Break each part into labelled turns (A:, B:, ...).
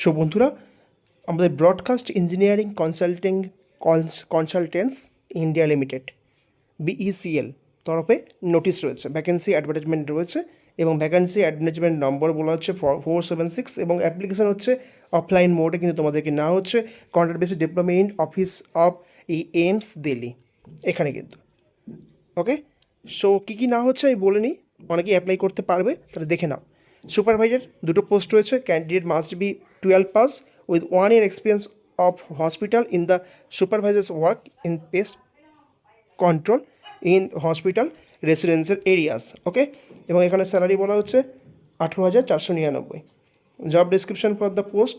A: So বন্ধুরা, আমাদের broadcast engineering consulting consultants India limited BECL তরফে নোটিশ রয়েছে ভ্যাকেন্সি অ্যাডভার্টাইজমেন্ট রয়েছে এবং ভ্যাকেন্সি অ্যাডভার্টাইজমেন্ট নম্বর বলা হচ্ছে ফোর সেভেন সিক্স এবং অ্যাপ্লিকেশন হচ্ছে অফলাইন মোডে কিন্তু তোমাদেরকে না হচ্ছে contract basis diploma in office of E AIIMS Delhi এখানে কিন্তু। ওকে সো কী কী না হচ্ছে আমি বলে নিই, অনেকেই অ্যাপ্লাই করতে পারবে, তাহলে দেখে নাও। সুপারভাইজার, দুটো পোস্ট রয়েছে candidate must be twelve pass with one year experience of hospital in the supervisors work in pest control in hospital residential areas okay এবং এখানে স্যালারি বলা হচ্ছে আঠেরো হাজার চারশো নিরানব্বই। Job description for the post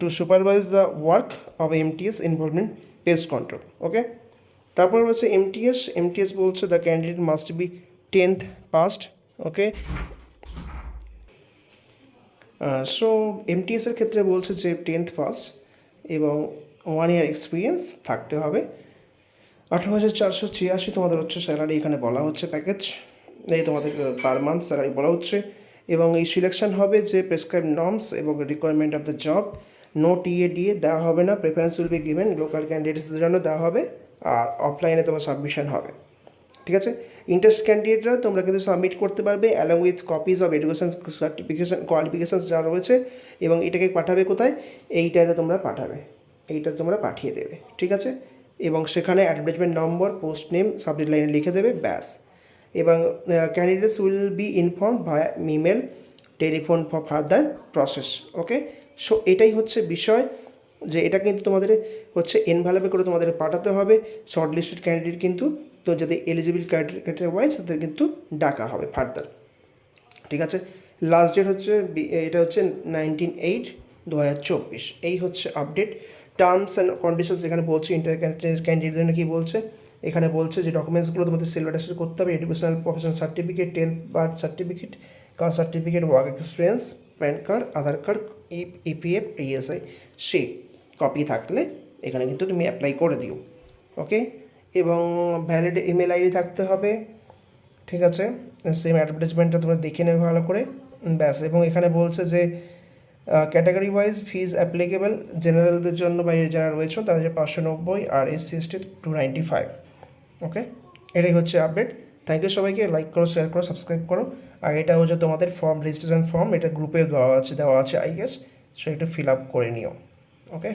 A: to supervise the work of MTS involvement pest control okay তারপর রয়েছে এমটিএস এমটিএস বলছে the candidate must be tenth passed okay so এমটিএসের ক্ষেত্রে বলছে যে টেন্থ পাস এবং ওয়ান ইয়ার এক্সপিরিয়েন্স থাকতে হবে। আঠেরো হাজার চারশো ছিয়াশি তোমাদের হচ্ছে স্যালারি এখানে বলা হচ্ছে প্যাকেজ এই তোমাদের পার মান্থ স্যালারি বলা হচ্ছে। এবং এই সিলেকশন হবে যে প্রেসক্রাইব নর্মস এবং requirement of the job no TA DA দেওয়া হবে না preference will be given local ক্যান্ডিডেটসদের জন্য দেওয়া হবে, আর অফলাইনে তোমার সাবমিশন হবে। ঠিক আছে? ইন্টারেস্ট ক্যান্ডিডেটরা তোমরা কিন্তু সাবমিট করতে পারবে along with copies of education certification qualifications যা রয়েছে, এবং এটাকে পাঠাবে কোথায়? এইটাতে তোমরা পাঠাবে। এইটা তোমরা পাঠিয়ে দেবে, ঠিক আছে? এবং সেখানে advertisement number post name subject লাইনে লিখে দেবে, ব্যাস। এবং candidates will be inform via email telephone for further process okay so এটাই হচ্ছে বিষয়। যে এটা কিন্তু তোমাদের হচ্ছে এনভ্যালপে করে তোমাদের পাঠাতে হবে শর্ট লিস্টেড ক্যান্ডিডেট কিন্তু তো যাদের এলিজিবল ক্রাইটেরিয়া ওয়াইজ তাদের কিন্তু ডাকা হবে ফার্দার ঠিক আছে? লাস্ট ডেট হচ্ছে এটা হচ্ছে নাইনটিন এইট দু হাজার চব্বিশ। এই হচ্ছে আপডেট টার্মস অ্যান্ড কন্ডিশনস এখানে বলছে ইন্টার ক্যান্ডিডেট জন্য কী বলছে? এখানে বলছে যে ডকুমেন্টসগুলো তোমাদের অ্যাটাস্ট করতে হবে educational professional certificate tenth birth certificate caste certificate work experience PAN card Aadhaar card EPF ESI সেই কপি থাকলে এখানে কিন্তু তুমি অ্যাপ্লাই করে দিও ওকে এবং ভ্যালিড ইমেল আইডি থাকতে হবে, ঠিক আছে? সেম অ্যাডভার্টাইজমেন্টটা তোমরা দেখে নেবে ভালো করে ব্যাস। এবং এখানে বলছে যে ক্যাটাগরি ওয়াইজ ফিজ অ্যাপ্লিকেবল জেনারেলদের জন্য বা যারা রয়েছে তাদের পাঁচশো নব্বই আর SC ST two ninety five okay এটাই হচ্ছে আপডেট থ্যাংক ইউ সবাইকে। লাইক করো শেয়ার করো সাবস্ক্রাইব করো। আর এটা হচ্ছে তোমাদের ফর্ম রেজিস্ট্রেশন ফর্ম এটা গ্রুপে দেওয়া আছে দেওয়া আছে আই গেস সো এটা ফিল আপ করে নিও। ওকে